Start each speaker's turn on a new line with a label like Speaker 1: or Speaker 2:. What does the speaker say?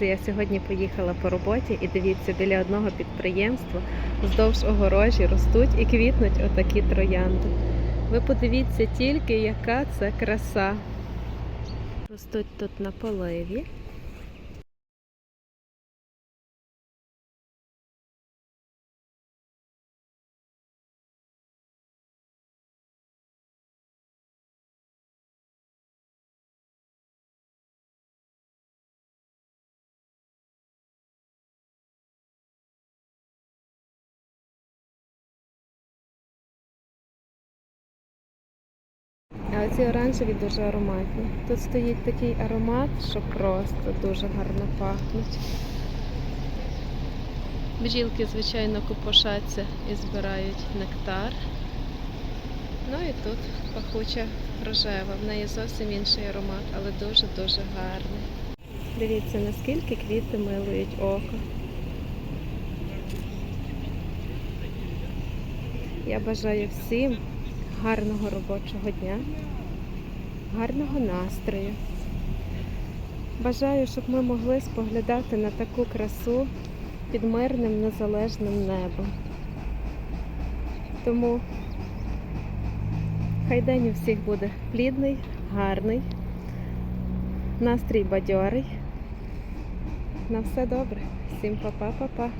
Speaker 1: Я сьогодні поїхала по роботі і дивіться, біля одного підприємства вздовж огорожі ростуть і квітнуть отакі троянди. Ви подивіться тільки, яка це краса. Ростуть тут на поливі. А оці оранжеві дуже ароматні. Тут стоїть такий аромат, що просто дуже гарно пахнуть. Бджілки, звичайно, купошаться і збирають нектар. Ну і тут пахуча рожева. В неї зовсім інший аромат, але дуже-дуже гарний. Дивіться, наскільки квіти милують око. Я бажаю всім гарного робочого дня, гарного настрою. Бажаю, щоб ми могли споглядати на таку красу під мирним незалежним небом. Тому хай день у всіх буде плідний, гарний, настрій бадьорий. На все добре. Всім па-па-па-па.